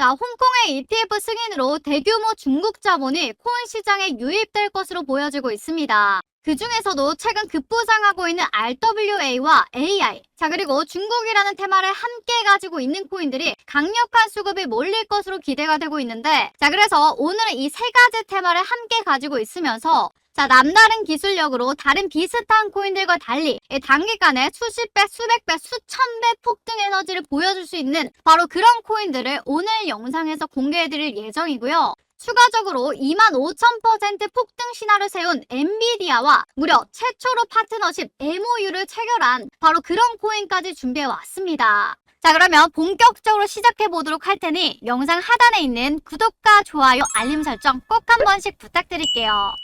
자, 홍콩의 ETF 승인으로 대규모 중국 자본이 코인 시장에 유입될 것으로 보여지고 있습니다. 그 중에서도 최근 급부상하고 있는 RWA와 AI, 자, 그리고 중국이라는 테마를 함께 가지고 있는 코인들이 강력한 수급이 몰릴 것으로 기대가 되고 있는데, 자, 그래서 오늘은 이 세 가지 테마를 함께 가지고 있으면서 자, 남다른 기술력으로 다른 비슷한 코인들과 달리 이 단기간에 수십 배, 수백 배, 수천 배 폭등 에너지를 보여줄 수 있는 바로 그런 코인들을 오늘 영상에서 공개해드릴 예정이고요. 추가적으로 25,000% 폭등 신화를 세운 엔비디아와 무려 최초로 파트너십 MOU를 체결한 바로 그런 코인까지 준비해 왔습니다. 자 그러면 본격적으로 시작해 보도록 할 테니 영상 하단에 있는 구독과 좋아요, 알림 설정 꼭 한 번씩 부탁드릴게요.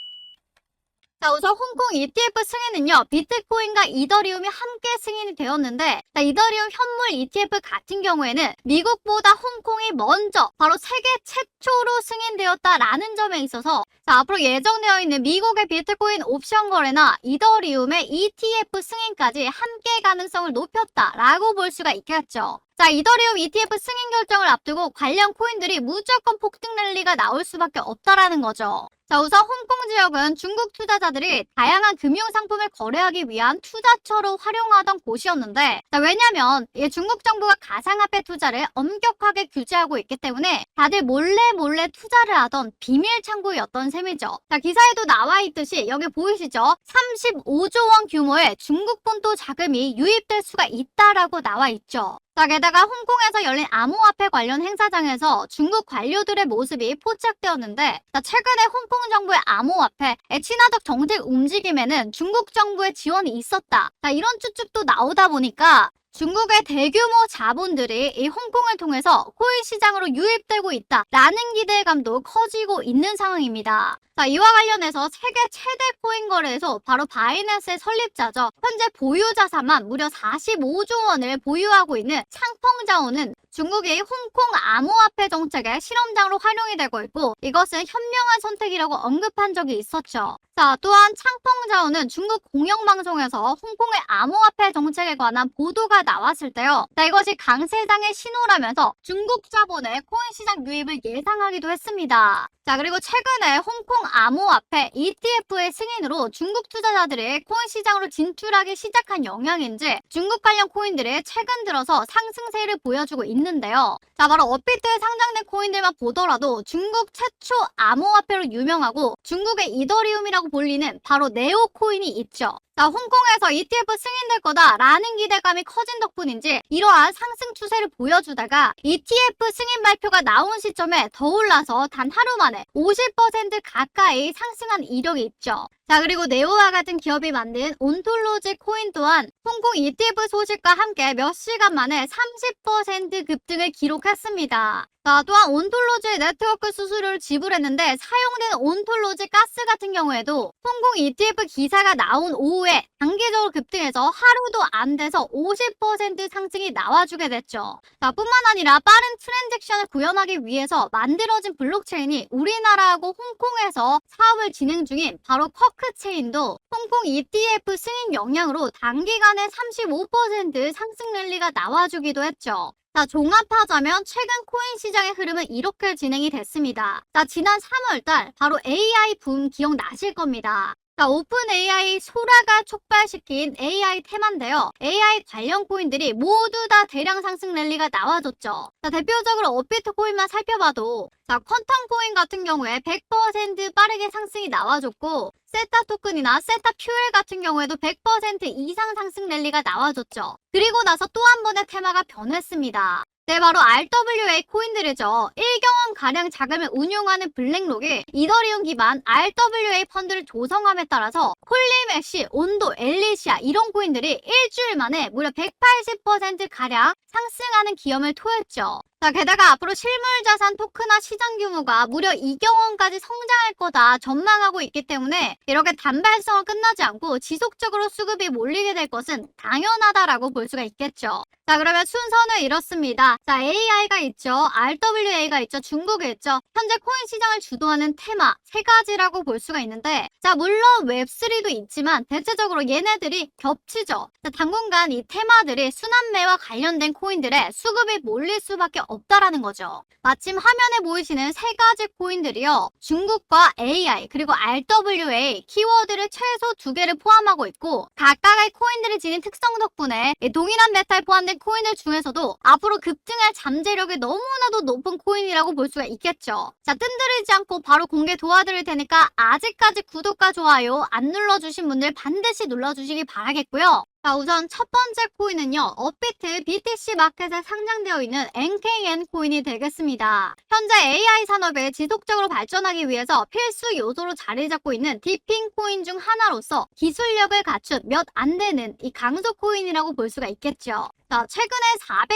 자, 우선 홍콩 ETF 승인은요, 비트코인과 이더리움이 함께 승인이 되었는데, 자, 이더리움 현물 ETF 같은 경우에는 미국보다 홍콩이 먼저 바로 세계 최초로 승인되었다라는 점에 있어서, 자, 앞으로 예정되어 있는 미국의 비트코인 옵션 거래나 이더리움의 ETF 승인까지 함께 가능성을 높였다라고 볼 수가 있겠죠. 자, 이더리움 ETF 승인 결정을 앞두고 관련 코인들이 무조건 폭등 랠리가 나올 수밖에 없다라는 거죠. 자, 우선 홍콩 지역은 중국 투자자들이 다양한 금융 상품을 거래하기 위한 투자처로 활용하던 곳이었는데, 자, 왜냐면 이 중국 정부가 가상화폐 투자를 엄격하게 규제하고 있기 때문에 다들 몰래 몰래 투자를 하던 비밀 창구였던 셈이죠. 자, 기사에도 나와 있듯이 여기 보이시죠? 35조 원 규모의 중국 본토 자금이 유입될 수가 있다라고 나와 있죠. 자, 게다가 홍콩에서 열린 암호화폐 관련 행사장에서 중국 관료들의 모습이 포착되었는데, 자, 최근에 홍콩 정부의 암호화폐, 친화적 정책 움직임에는 중국 정부의 지원이 있었다. 자, 이런 추측도 나오다 보니까 중국의 대규모 자본들이 이 홍콩을 통해서 코인 시장으로 유입되고 있다라는 기대감도 커지고 있는 상황입니다. 자, 이와 관련해서 세계 최대 코인 거래소 바로 바이낸스의 설립자죠. 현재 보유 자산만 무려 45조 원을 보유하고 있는 창펑자오는 중국이 홍콩 암호화폐 정책의 실험장으로 활용이 되고 있고 이것은 현명한 선택이라고 언급한 적이 있었죠. 자, 또한 창펑자오는 중국 공영방송에서 홍콩의 암호화폐 정책에 관한 보도가 나왔을 때요. 자, 이것이 강세장의 신호라면서 중국 자본의 코인 시장 유입을 예상하기도 했습니다. 자, 그리고 최근에 홍콩 암호화폐 ETF의 승인으로 중국 투자자들이 코인 시장으로 진출하기 시작한 영향인지 중국 관련 코인들이 최근 들어서 상승세를 보여주고 있는 데요. 자, 바로 업비트에 상장된 코인들만 보더라도 중국 최초 암호화폐로 유명하고 중국의 이더리움이라고 불리는 바로 네오 코인이 있죠. 자, 홍콩에서 ETF 승인될 거다라는 기대감이 커진 덕분인지 이러한 상승 추세를 보여주다가 ETF 승인 발표가 나온 시점에 더 올라서 단 하루 만에 50% 가까이 상승한 이력이 있죠. 자, 그리고 네오와 같은 기업이 만든 온톨로지 코인 또한 홍콩 ETF 소식과 함께 몇 시간 만에 30% 급등을 기록했습니다. 자, 또한 온톨로지의 네트워크 수수료를 지불했는데 사용된 온톨로지 가스 같은 경우에도 홍콩 ETF 기사가 나온 오후에 단기적으로 급등해서 하루도 안 돼서 50% 상승이 나와주게 됐죠. 자, 뿐만 아니라 빠른 트랜잭션을 구현하기 위해서 만들어진 블록체인이 우리나라하고 홍콩에서 사업을 진행 중인 바로 커크체인도 홍콩 ETF 승인 영향으로 단기간에 35% 상승 랠리가 나와주기도 했죠. 자, 종합하자면 최근 코인 시장의 흐름은 이렇게 진행이 됐습니다. 자, 지난 3월달 바로 AI 붐 기억나실 겁니다. 자, 오픈 AI 소라가 촉발시킨 AI 테마인데요. AI 관련 코인들이 모두 다 대량 상승 랠리가 나와줬죠. 자, 대표적으로 업비트 코인만 살펴봐도 자, 퀀텀 코인 같은 경우에 100% 빠르게 상승이 나와줬고 세타 토큰이나 세타 퓨엘 같은 경우에도 100% 이상 상승 랠리가 나와줬죠. 그리고 나서 또 한 번의 테마가 변했습니다. 네, 바로 RWA 코인들이죠. 1경원 가량 자금을 운용하는 블랙록이 이더리움 기반 RWA 펀드를 조성함에 따라서 콜리메시, 온도, 엘리시아 이런 코인들이 일주일 만에 무려 180% 가량 상승하는 기염을 토했죠. 자, 게다가 앞으로 실물 자산 토크나 시장 규모가 무려 2경 원까지 성장할 거다 전망하고 있기 때문에 이렇게 단발성을 끝나지 않고 지속적으로 수급이 몰리게 될 것은 당연하다라고 볼 수가 있겠죠. 자, 그러면 순서는 이렇습니다. 자, AI가 있죠. RWA가 있죠. 중국에 있죠. 현재 코인 시장을 주도하는 테마 세 가지라고 볼 수가 있는데 자, 물론 웹3도 있지만 대체적으로 얘네들이 겹치죠. 자, 당분간 이 테마들이 순환매와 관련된 코인들의 수급이 몰릴 수밖에 없 다라는 거죠. 마침 화면에 보이시는 세 가지 코인들이요. 중국과 AI 그리고 RWA 키워드를 최소 두 개를 포함하고 있고 각각의 코인들이 지닌 특성 덕분에 이 동일한 메탈 포함된 코인들 중에서도 앞으로 급등할 잠재력이 너무나도 높은 코인이라고 볼 수가 있겠죠. 자 뜬들이지 않고 바로 공개 도와드릴 테니까 아직까지 구독과 좋아요 안 눌러주신 분들 반드시 눌러주시기 바라겠고요. 자, 우선 첫 번째 코인은요, 업비트 BTC 마켓에 상장되어 있는 NKN 코인이 되겠습니다. 현재 AI 산업에 지속적으로 발전하기 위해서 필수 요소로 자리 잡고 있는 디핑 코인 중 하나로서 기술력을 갖춘 몇 안 되는 이 강소 코인이라고 볼 수가 있겠죠. 자, 최근에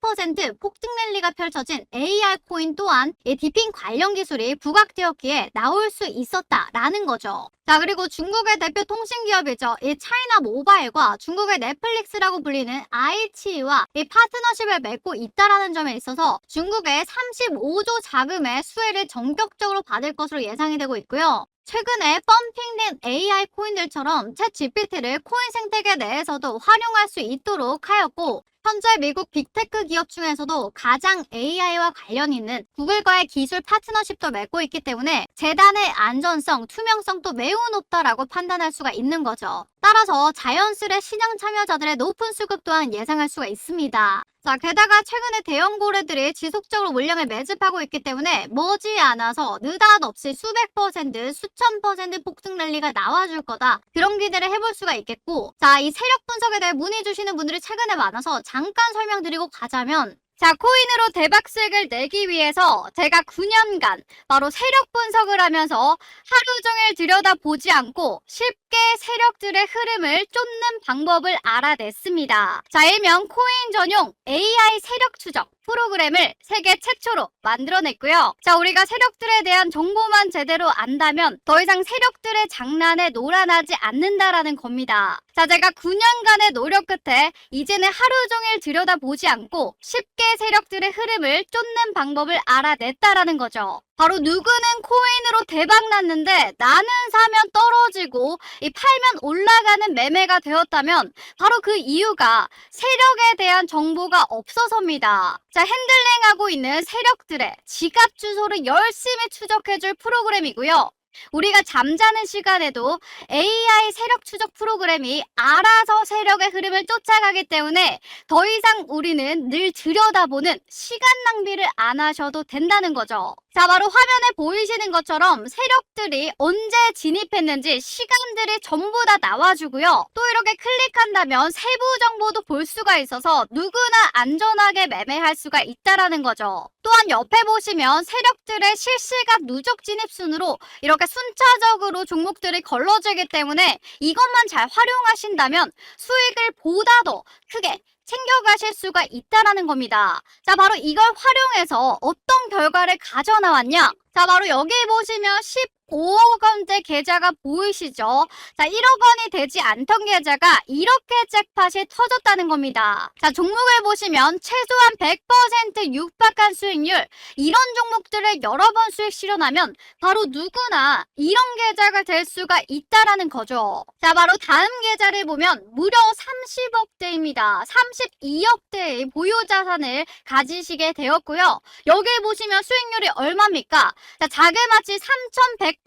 470% 폭등 랠리가 펼쳐진 AR 코인 또한 이 디핑 관련 기술이 부각되었기에 나올 수 있었다라는 거죠. 자, 그리고 중국의 대표 통신 기업이죠. 이 차이나 모바일과 중 국의 넷플릭스라고 불리는 아이치와 이 파트너십을 맺고 있다라는 점에 있어서 중국의 35조 자금의 수혜를 전격적으로 받을 것으로 예상이 되고 있고요. 최근에 펌핑된 AI 코인들처럼 챗 GPT를 코인 생태계 내에서도 활용할 수 있도록 하였고 현재 미국 빅테크 기업 중에서도 가장 AI와 관련 있는 구글과의 기술 파트너십도 맺고 있기 때문에 재단의 안전성, 투명성도 매우 높다라고 판단할 수가 있는 거죠. 따라서 자연스레 시장 참여자들의 높은 수급 또한 예상할 수가 있습니다. 자, 게다가 최근에 대형 고래들이 지속적으로 물량을 매집하고 있기 때문에 머지않아서 느닷없이 수백 퍼센트, 수천 퍼센트 폭등 랠리가 나와줄 거다. 그런 기대를 해볼 수가 있겠고, 자, 이 세력 분석에 대해 문의 주시는 분들이 최근에 많아서 잠깐 설명드리고 가자면, 자, 코인으로 대박 수익을 내기 위해서 제가 9년간 바로 세력 분석을 하면서 하루 종일 들여다보지 않고 쉽게 세력들의 흐름을 쫓는 방법을 알아냈습니다. 자, 일명 코인 전용 AI 세력 추적 프로그램을 세계 최초로 만들어냈고요. 자, 우리가 세력들에 대한 정보만 제대로 안다면 더 이상 세력들의 장난에 놀아나지 않는다라는 겁니다. 자, 제가 9년간의 노력 끝에 이제는 하루 종일 들여다보지 않고 쉽게 세력들의 흐름을 쫓는 방법을 알아냈다라는 거죠. 바로 누구는 코인으로 대박 났는데 나는 사면 떨어지고 이 팔면 올라가는 매매가 되었다면 바로 그 이유가 세력에 대한 정보가 없어서입니다. 자, 핸들링하고 있는 세력들의 지갑 주소를 열심히 추적해줄 프로그램이고요. 우리가 잠자는 시간에도 AI 세력 추적 프로그램이 알아서 세력의 흐름을 쫓아가기 때문에 더 이상 우리는 늘 들여다보는 시간 낭비를 안 하셔도 된다는 거죠. 자, 바로 화면에 보이시는 것처럼 세력들이 언제 진입했는지 시간들이 전부 다 나와주고요. 또 이렇게 클릭한다면 세부 정보도 볼 수가 있어서 누구나 안전하게 매매할 수가 있다라는 거죠. 또한 옆에 보시면 세력들의 실시간 누적 진입 순으로 이렇게 순차적으로 종목들이 걸러지기 때문에 이것만 잘 활용하신다면 수익을 보다 더 크게 챙겨가실 수가 있다라는 겁니다. 자, 바로 이걸 활용해서 어떤 결과를 가져 나왔냐? 자, 바로 여기 보시면 15억 원대 계좌가 보이시죠? 자, 1억 원이 되지 않던 계좌가 이렇게 잭팟이 터졌다는 겁니다. 자, 종목을 보시면 최소한 100% 육박한 수익률, 이런 종목들을 여러 번 수익 실현하면 바로 누구나 이런 계좌가 될 수가 있다라는 거죠. 자, 바로 다음 계좌를 보면 무려 30억대입니다. 32억대의 보유 자산을 가지시게 되었고요. 여기 보시면 수익률이 얼마입니까? 자, 자그마치 3,100%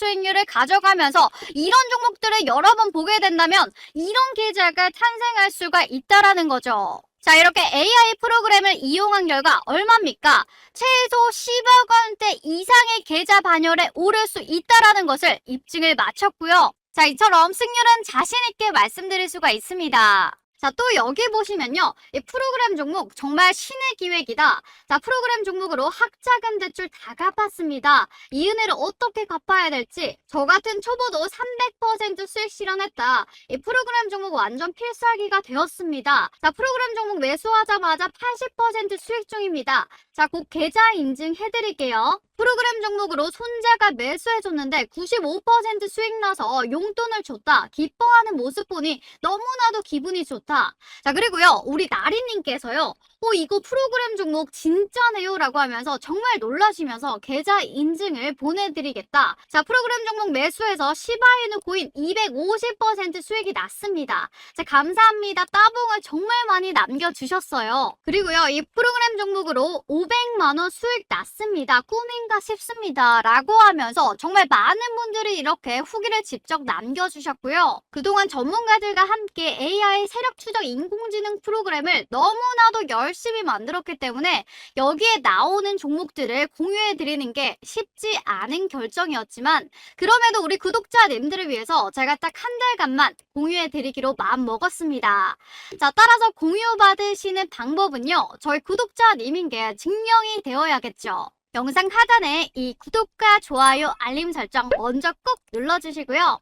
수익률을 가져가면서 이런 종목들을 여러 번 보게 된다면 이런 계좌가 탄생할 수가 있다라는 거죠. 자, 이렇게 AI 프로그램을 이용한 결과 얼마입니까? 최소 10억 원대 이상의 계좌 반열에 오를 수 있다라는 것을 입증을 마쳤고요. 자, 이처럼 승률은 자신 있게 말씀드릴 수가 있습니다. 자, 또 여기 보시면요. 이 프로그램 종목 정말 신의 기획이다. 자, 프로그램 종목으로 학자금 대출 다 갚았습니다. 이 은혜를 어떻게 갚아야 될지 저 같은 초보도 300% 수익 실현했다. 이 프로그램 종목 완전 필살기가 되었습니다. 자, 프로그램 종목 매수하자마자 80% 수익 중입니다. 자, 곧 계좌 인증 해 드릴게요. 프로그램 종목으로 손자가 매수해줬는데 95% 수익 나서 용돈을 줬다. 기뻐하는 모습 보니 너무나도 기분이 좋다. 자, 그리고요, 우리 나리님께서요, 어, 이거 프로그램 종목 진짜네요. 라고 하면서 정말 놀라시면서 계좌 인증을 보내드리겠다. 자, 프로그램 종목 매수해서 시바이누 코인 250% 수익이 났습니다. 자, 감사합니다. 따봉을 정말 많이 남겨주셨어요. 그리고요, 이 프로그램 종목으로 500만원 수익 났습니다. 꿈인가 싶습니다. 라고 하면서 정말 많은 분들이 이렇게 후기를 직접 남겨주셨고요. 그동안 전문가들과 함께 AI 세력 추적 인공지능 프로그램을 너무나도 열심히 만들었기 때문에 여기에 나오는 종목들을 공유해 드리는 게 쉽지 않은 결정이었지만 그럼에도 우리 구독자님들을 위해서 제가 딱 한 달간만 공유해 드리기로 마음 먹었습니다. 자, 따라서 공유 받으시는 방법은요. 저희 구독자님인 게 증명이 되어야겠죠. 영상 하단에 이 구독과 좋아요, 알림 설정 먼저 꾹 눌러주시고요.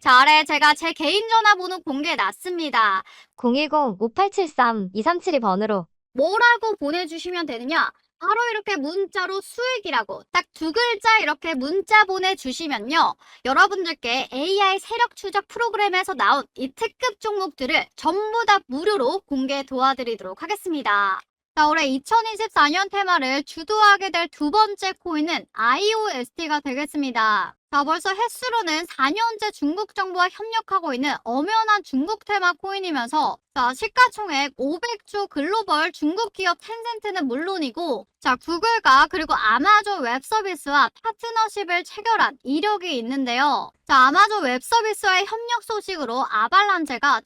자, 아래 제가 제 개인 전화번호 공개해 놨습니다. 010-5873-2372번으로 뭐라고 보내주시면 되느냐? 바로 이렇게 문자로 수익이라고 딱 두 글자 이렇게 문자 보내주시면요. 여러분들께 AI 세력 추적 프로그램에서 나온 이 특급 종목들을 전부 다 무료로 공개 도와드리도록 하겠습니다. 자, 올해 2024년 테마를 주도하게 될 두 번째 코인은 IOST가 되겠습니다. 자, 벌써 횟수로는 4년째 중국 정부와 협력하고 있는 엄연한 중국 테마 코인이면서 자, 시가총액 500조 글로벌 중국 기업 텐센트는 물론이고 자, 구글과 그리고 아마존 웹 서비스와 파트너십을 체결한 이력이 있는데요. 자, 아마존 웹 서비스와의 협력 소식으로 아발란제가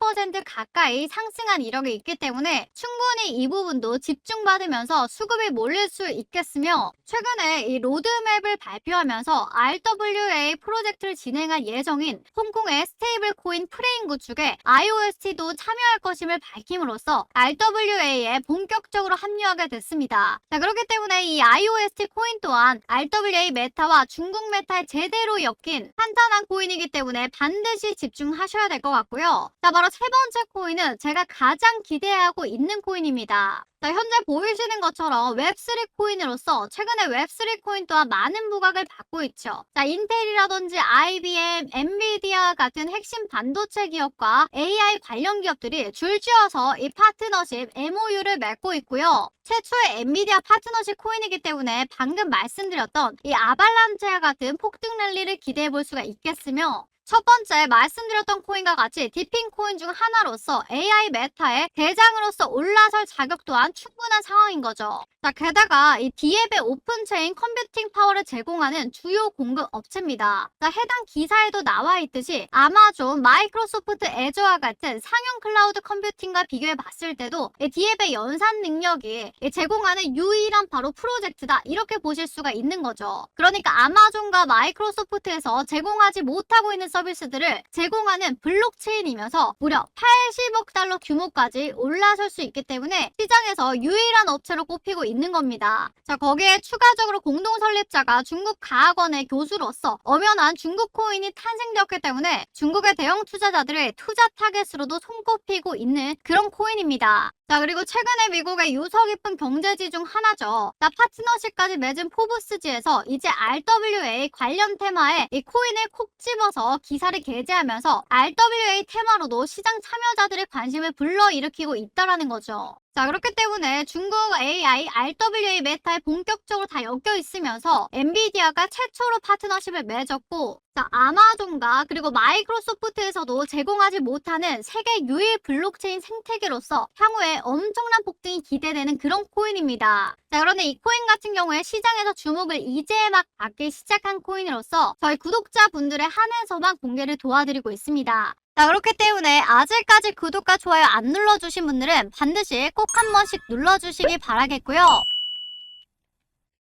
700% 가까이 상승한 이력이 있기 때문에 충분히 이 부분도 집중받으면서 수급이 몰릴 수 있겠으며 최근에 이 로드맵을 발표하면서 RWA 프로젝트를 진행할 예정인 홍콩의 스테이블 코인 프레임 구축에 IOST도 참여할 것임을 밝힘으로써 RWA에 본격적으로 합류하게 됐습니다. 자, 그렇기 때문에 이 IOST 코인 또한 RWA 메타와 중국 메타에 제대로 엮인 탄탄한 코인이기 때문에 반드시 집중하셔야 될 것 같고요. 자, 바로 세 번째 코인은 제가 가장 기대하고 있는 코인입니다. 자, 현재 보이시는 것처럼 웹3 코인으로서 최근에 웹3 코인 또한 많은 부각을 받고 있죠. 자, 인텔이라든지 IBM, 엔비디아 같은 핵심 반도체 기업과 AI 관련 기업들이 줄지어서 이 파트너십 MOU를 맺고 있고요. 최초의 엔비디아 파트너십 코인이기 때문에 방금 말씀드렸던 이 아발란체와 같은 폭등 랠리를 기대해 볼 수가 있겠으며 첫 번째 말씀드렸던 코인과 같이 디핑 코인 중 하나로서 AI 메타의 대장으로서 올라설 자격 또한 충분한 상황인 거죠. 자, 게다가 이 디앱의 오픈체인 컴퓨팅 파워를 제공하는 주요 공급 업체입니다. 자, 해당 기사에도 나와 있듯이 아마존, 마이크로소프트 애저와 같은 상용 클라우드 컴퓨팅과 비교해 봤을 때도 이 디앱의 연산 능력이 이 제공하는 유일한 바로 프로젝트다. 이렇게 보실 수가 있는 거죠. 그러니까 아마존과 마이크로소프트에서 제공하지 못하고 있는 서비스들을 제공하는 블록체인이면서 무려 80억 달러 규모까지 올라설 수 있기 때문에 시장에서 유일한 업체로 꼽히고 있는 겁니다. 자, 거기에 추가적으로 공동 설립자가 중국 가학원의 교수로서 엄연한 중국 코인이 탄생되었기 때문에 중국의 대형 투자자들의 투자 타겟으로도 손꼽히고 있는 그런 코인입니다. 자, 그리고 최근에 미국의 유서 깊은 경제지 중 하나죠. 나 파트너십까지 맺은 포브스지에서 이제 RWA 관련 테마에 이 코인을 콕 집어서 기사를 게재하면서 RWA 테마로도 시장 참여자들의 관심을 불러일으키고 있다라는 거죠. 자, 그렇기 때문에 중국 AI, RWA 메타에 본격적으로 다 엮여 있으면서 엔비디아가 최초로 파트너십을 맺었고, 자, 아마존과 그리고 마이크로소프트에서도 제공하지 못하는 세계 유일 블록체인 생태계로서 향후에 엄청난 폭등이 기대되는 그런 코인입니다. 자, 그런데 이 코인 같은 경우에 시장에서 주목을 이제 막 받기 시작한 코인으로서 저희 구독자분들의 한해서만 공개를 도와드리고 있습니다. 자, 그렇기 때문에 아직까지 구독과 좋아요 안 눌러주신 분들은 반드시 꼭 한 번씩 눌러주시기 바라겠고요.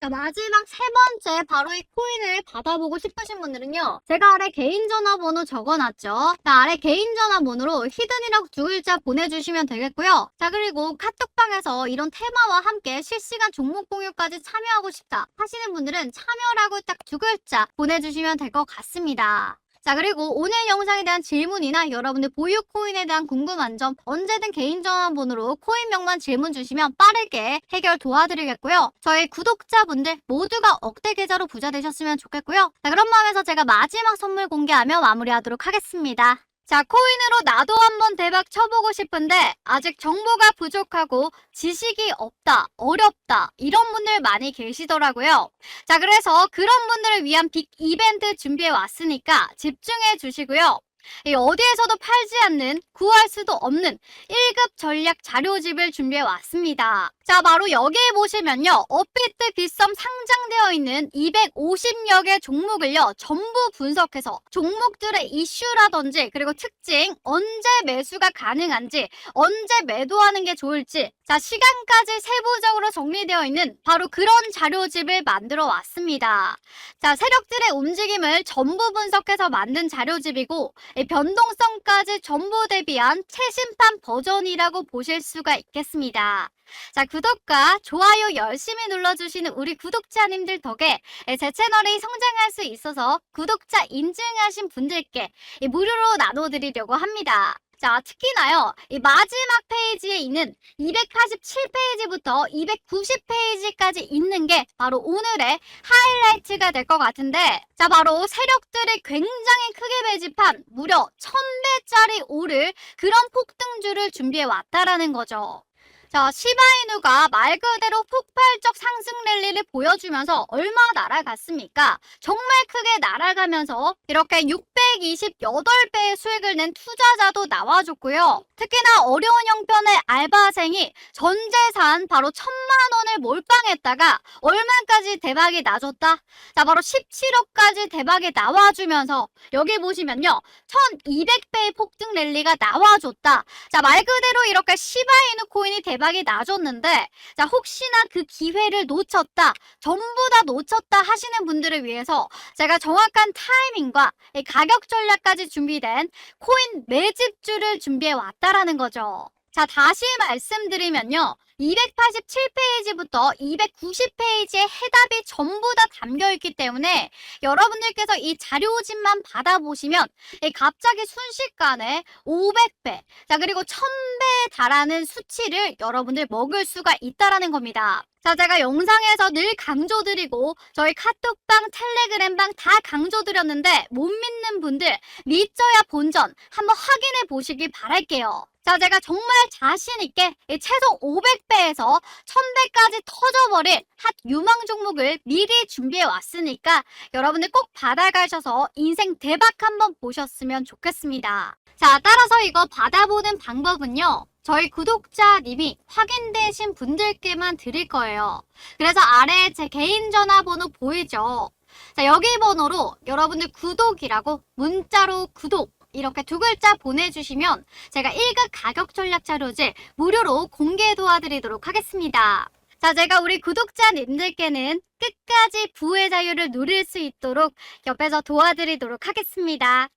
자, 마지막 세 번째 바로 이 코인을 받아보고 싶으신 분들은요. 제가 아래 개인 전화번호 적어놨죠. 자, 아래 개인 전화번호로 히든이라고 두 글자 보내주시면 되겠고요. 자, 그리고 카톡방에서 이런 테마와 함께 실시간 종목 공유까지 참여하고 싶다 하시는 분들은 참여라고 딱 두 글자 보내주시면 될 것 같습니다. 자, 그리고 오늘 영상에 대한 질문이나 여러분들 보유 코인에 대한 궁금한 점 언제든 개인 전화번호로 코인명만 질문 주시면 빠르게 해결 도와드리겠고요. 저희 구독자분들 모두가 억대 계좌로 부자 되셨으면 좋겠고요. 자, 그런 마음에서 제가 마지막 선물 공개하며 마무리하도록 하겠습니다. 자, 코인으로 나도 한번 대박 쳐보고 싶은데 아직 정보가 부족하고 지식이 없다, 어렵다 이런 분들 많이 계시더라고요. 자, 그래서 그런 분들을 위한 빅 이벤트 준비해 왔으니까 집중해 주시고요. 이 어디에서도 팔지 않는, 구할 수도 없는 1급 전략 자료집을 준비해 왔습니다. 자, 바로 여기에 보시면요. 업비트 빗썸 상장되어 있는 250여 개 종목을요. 전부 분석해서 종목들의 이슈라든지 그리고 특징, 언제 매수가 가능한지, 언제 매도하는 게 좋을지, 자, 시간까지 세부적으로 정리되어 있는 바로 그런 자료집을 만들어 왔습니다. 자, 세력들의 움직임을 전부 분석해서 만든 자료집이고, 이 변동성까지 전부 대비한 최신판 버전이라고 보실 수가 있겠습니다. 자, 구독과 좋아요 열심히 눌러주시는 우리 구독자님들 덕에 제 채널이 성장할 수 있어서 구독자 인증하신 분들께 이 무료로 나눠드리려고 합니다. 자, 특히나요, 이 마지막 페이지에 있는 287페이지부터 290페이지까지 있는 게 바로 오늘의 하이라이트가 될 것 같은데, 자, 바로 세력들이 굉장히 크게 매집한 무려 1000배짜리 오를 그런 폭등주를 준비해 왔다라는 거죠. 자, 시바이누가 말 그대로 폭발적 상승 랠리를 보여주면서 얼마 날아갔습니까? 정말 크게 날아가면서 이렇게 628배의 수익을 낸 투자자도 나와줬고요. 특히나 어려운 형편의 알바생이 전 재산 바로 천만 원을 몰빵했다가 얼마까지 대박이 나줬다? 자, 바로 17억까지 대박이 나와주면서 여기 보시면요. 1200배의 폭등 랠리가 나와줬다. 자, 말 그대로 이렇게 시바이누 코인이 대박이 나줬는데, 자, 혹시나 그 기회를 놓쳤다, 전부 다 놓쳤다 하시는 분들을 위해서 제가 정확한 타이밍과 이 가격 전략까지 준비된 코인 매집주를 준비해 왔다라는 거죠. 자, 다시 말씀드리면요. 287페이지부터 290페이지에 해답이 전부 다 담겨 있기 때문에 여러분들께서 이 자료집만 받아보시면 이 갑자기 순식간에 500배, 자, 그리고 1000배에 달하는 수치를 여러분들 먹을 수가 있다라는 겁니다. 자, 제가 영상에서 늘 강조드리고 저희 카톡방, 텔레그램방 다 강조드렸는데 못 믿는 분들 믿져야 본전 한번 확인해 보시기 바랄게요. 자, 제가 정말 자신있게 이 최소 500배에서 1000배까지 터져버릴 핫 유망 종목을 미리 준비해 왔으니까 여러분들 꼭 받아가셔서 인생 대박 한번 보셨으면 좋겠습니다. 자, 따라서 이거 받아보는 방법은요. 저희 구독자 님이 확인되신 분들께만 드릴 거예요. 그래서 아래에 제 개인 전화번호 보이죠? 자, 여기 번호로 여러분들 구독이라고 문자로 구독 이렇게 두 글자 보내주시면 제가 1급 가격 전략 자료지 무료로 공개 도와드리도록 하겠습니다. 자, 제가 우리 구독자님들께는 끝까지 부의 자유를 누릴 수 있도록 옆에서 도와드리도록 하겠습니다.